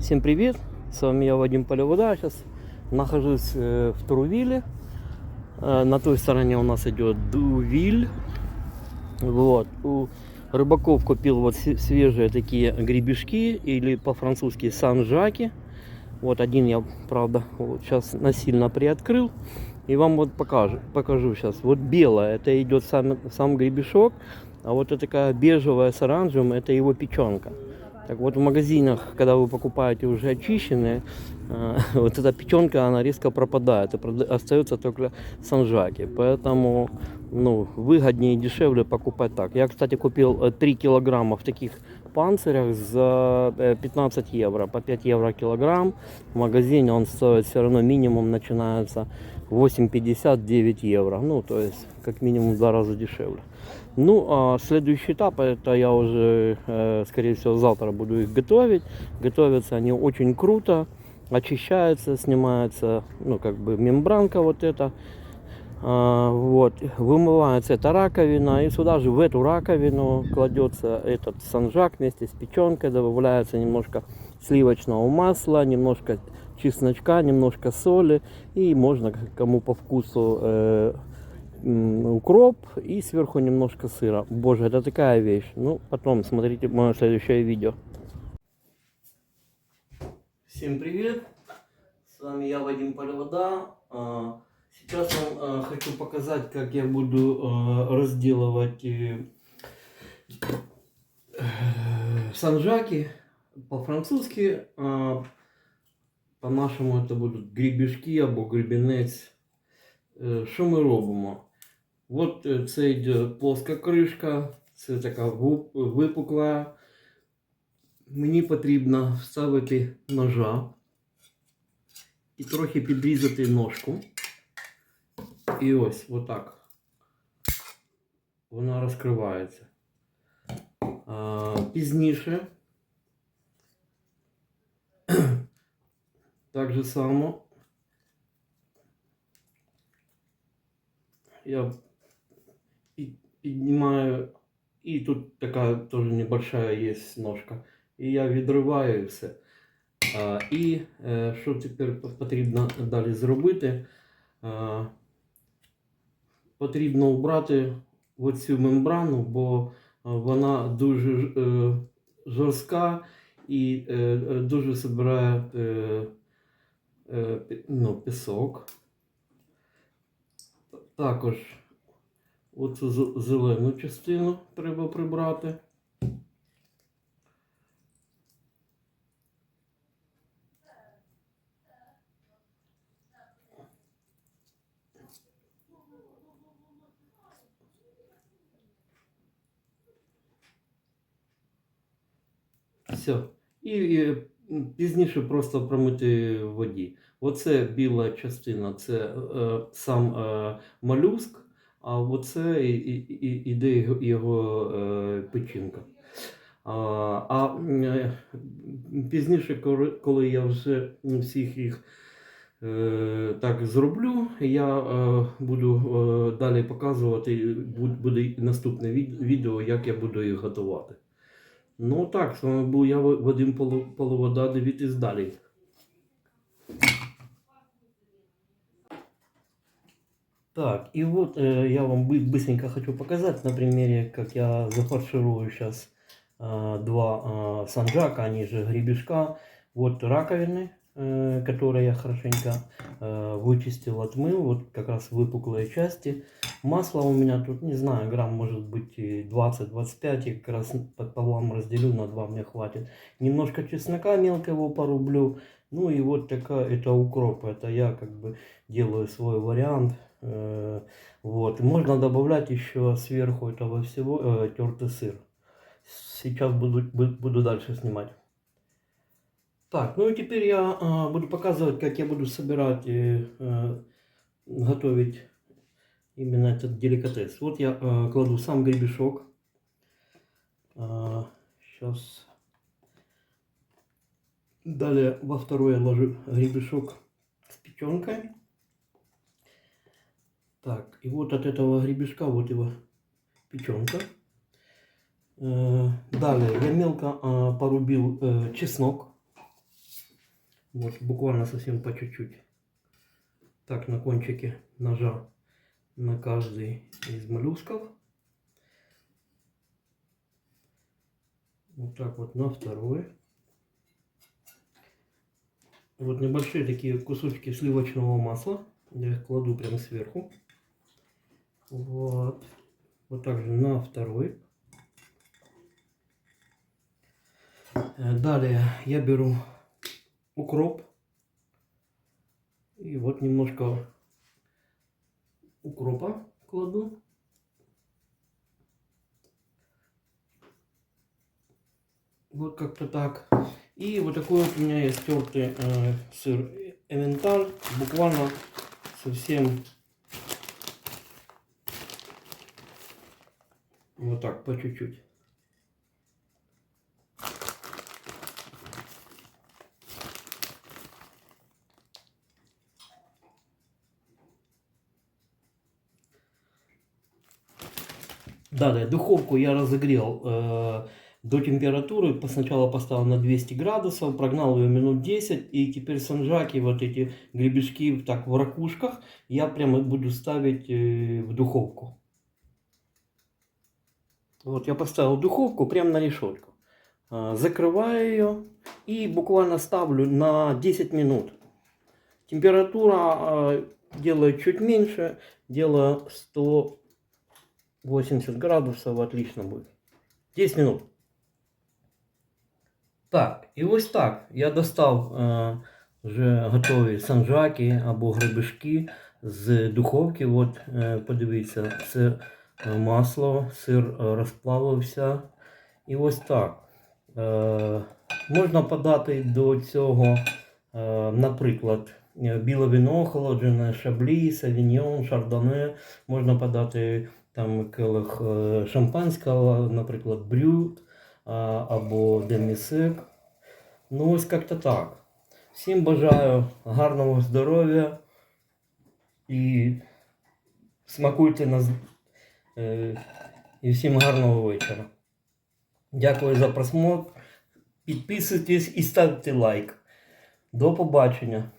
Всем привет! С вами я Вадим Полевода. Сейчас нахожусь э, в Трувиле. Э, На той стороне у нас идет Дувиль. Вот. У рыбаков купил вот свежие такие гребешки или по-французски санжаки. Вот один я, правда, вот сейчас насильно приоткрыл. И вам вот покажу, покажу сейчас. Вот белое, это идет сам, сам гребешок. А вот это такая бежевая с оранжевым, это его печенка. Так вот в магазинах, когда вы покупаете уже очищенные, э, вот эта печенка, она резко пропадает, и остается только санжаки. Поэтому ну, выгоднее и дешевле покупать так. Я, кстати, купил э, 3 килограмма в таких панцирях за э, 15 евро, по 5 евро килограмм. В магазине он стоит все равно минимум начинается 8,50-9 евро. Ну, то есть как минимум в два раза дешевле. Ну, а следующий этап, это я уже, э, скорее всего, завтра буду их готовить. Готовятся они очень круто, очищаются, снимается, ну, как бы мембранка вот эта. А, вот, вымывается эта раковина, и сюда же в эту раковину кладется этот санжак вместе с печенкой, добавляется немножко сливочного масла, немножко чесночка, немножко соли, и можно кому по вкусу э, укроп и сверху немножко сыра. Боже, это такая вещь. Ну, потом смотрите мое следующее видео. Всем привет! С вами я, Вадим Полевода. А, Сейчас вам а, хочу показать, как я буду а, разделывать э, э, санжаки по-французски. По-нашому это будуть грібішки або грібінець. Е, Що ми робимо? От е, це йде плоска кришка, це така випукла. Мені потрібно вставити ножа і трохи підрізати ножку. І ось отак. Вона розкривається. Пізніше. Так же само. Я піднімаю, і тут така теж небольшая є ножка. І я відриваю все. А, і е, що тепер потрібно далі зробити? А, потрібно убрати оцю мембрану, бо вона дуже е, жорстка і е, дуже збирає е, ну, пісок. Також оцю зелену частину треба прибрати. Все. І, і пізніше просто промити в воді. Оце біла частина, це е, сам е, молюск, а оце іде його, е, печінка. А, а е, пізніше, коли я вже всіх їх е, так зроблю, я е, буду е, далі показувати, буде наступне відео, як я буду їх готувати. Ну так, з вами був я Вадим Половода, дивіться далі. Так, и вот э, я вам бы- быстренько хочу показать на примере, как я зафарширую сейчас два э, санджака, они же гребешка. Вот раковины, э, которые я хорошенько э, вычистил, отмыл, вот как раз выпуклые части. Масло у меня тут, не знаю, грамм может быть и 20-25, я как раз пополам разделю, на два мне хватит. Немножко чеснока мелко его порублю. Ну и вот такая, это укроп, это я как бы делаю свой вариант. Э, Вот, можно добавлять еще сверху этого всего тертый сыр. Сейчас буду, бу- буду дальше снимать. Так, ну и теперь я а, буду показывать, как я буду собирать и э, готовить именно этот деликатес. Вот я э, кладу сам гребешок. сейчас. Далее во второе ложу гребешок с печенкой. Так, и вот от этого гребешка вот его печенка. Э, Далее я мелко а, порубил э, чеснок. Вот буквально совсем по чуть-чуть. Так, на кончике ножа на каждый из моллюсков. Вот так вот на второй. Вот небольшие такие кусочки сливочного масла. Я их кладу прямо сверху. Вот. Вот так же на второй. Э, Далее я беру укроп. И вот немножко укропа кладу. Вот как-то так. И вот такой вот у меня есть тертый э, сыр эменталь. Буквально совсем вот так, по чуть-чуть. Далее, духовку я разогрел э, до температуры. Сначала поставил на 200 градусов, прогнал ее минут 10. И теперь санжаки, вот эти гребешки так в ракушках, я прямо буду ставить э, в духовку. Вот я поставил духовку прямо на решетку. Э, закрываю ее и буквально ставлю на 10 минут. Температура э, делаю чуть меньше, делаю 180 градусов, отлично будет. 10 минут. Так, і ось так. Я достав е, вже готові санжаки або гребешки з духовки. От, е, подивіться, це е, масло, сир розплавився. І ось так. Е, можна подати до цього, е, наприклад, біле вино охолоджене, шаблі, савіньйон, шардоне. Можна подати там келих е, шампанського, наприклад, брют або демісек. Ну, ось як-то так. Всім бажаю гарного здоров'я і смакуйте на з- е, і всім гарного вечора. Дякую за просмотр. Підписуйтесь і ставте лайк. До побачення.